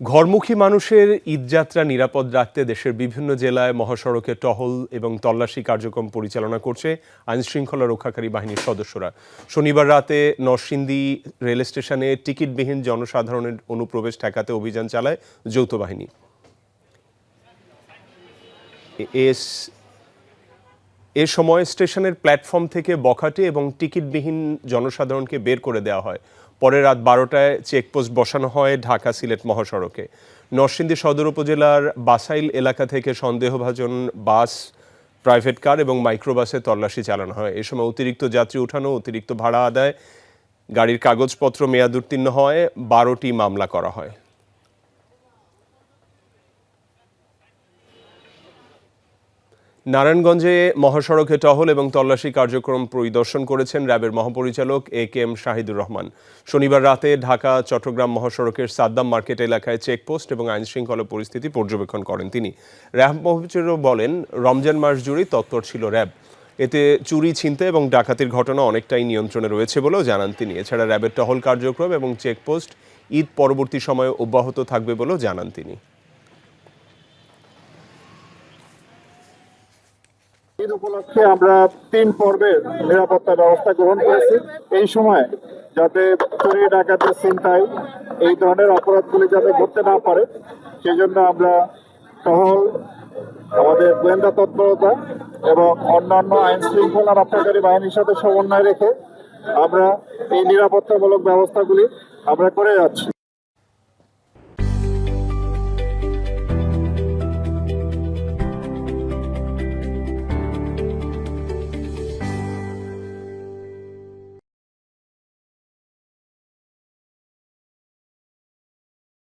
ঘরমুখী মানুষের ঈদযাত্রা নিরাপদ রাখতে দেশের বিভিন্ন জেলায় মহাসড়কে টহল এবং তল্লাশি কার্যক্রম পরিচালনা করছে আইনশৃঙ্খলা রক্ষাকারী বাহিনীর সদস্যরা। শনিবার রাতে নরসিংদী রেল স্টেশনে টিকিটবিহীন জনসাধারণের অনুপ্রবেশ ঠেকাতে অভিযান চালায় যৌথ বাহিনী। এস এ সময় স্টেশনের প্ল্যাটফর্ম থেকে বখাটে এবং টিকিটবিহীন জনসাধারণকে বের করে দেওয়া হয়। পরে রাত বারোটায় চেকপোস্ট বসানো হয় ঢাকা সিলেট মহাসড়কে। নরসিংদী সদর উপজেলার বাসাইল এলাকা থেকে সন্দেহভাজন বাস, প্রাইভেট কার এবং মাইক্রোবাসে তল্লাশি চালানো হয়। এ সময় অতিরিক্ত যাত্রী উঠানো অতিরিক্ত ভাড়া আদায়, গাড়ির কাগজপত্র মেয়াদ উত্তীর্ণ হয়, বারোটি মামলা করা হয়। নারায়ণগঞ্জে মহাসড়কে টহল এবং তল্লাশি কার্যক্রম পরিদর্শন করেছেন র্যাবের মহাপরিচালক A K M Shahidur Rahman. শনিবার রাতে ঢাকা, চট্টগ্রাম মহাসড়কের সাদ্দাম মার্কেট এলাকায় চেকপোস্ট এবং আইনশৃঙ্খলা পরিস্থিতি পর্যবেক্ষণ করেন তিনি। র্যাব মহাপরিচালক বলেন, রমজান মাস জুড়েই তৎপর ছিল র্যাব। এতে চুরি ছিনতে এবং ডাকাতির ঘটনা অনেকটাই নিয়ন্ত্রণে রয়েছে বলেও জানান তিনি। এছাড়া র্যাবের টহল কার্যক্রম এবং চেকপোস্ট ঈদ পরবর্তী সময়ে অব্যাহত থাকবে বলেও জানান তিনি। ঈদ উপলক্ষে আমরা তিন পর্বের নিরাপত্তা ব্যবস্থা গ্রহণ করেছি। এই সময় যাতে চুরি ডাকাতের চিন্তায় এই ধরনের অপরাধগুলি যাতে ঘটতে না পারে সেই জন্য আমরা টহল, আমাদের গোয়েন্দা তৎপরতা এবং অন্যান্য আইন শৃঙ্খলা রক্ষাকারী বাহিনীর সাথে সমন্বয় রেখে আমরা এই নিরাপত্তামূলক ব্যবস্থাগুলি আমরা করে যাচ্ছি।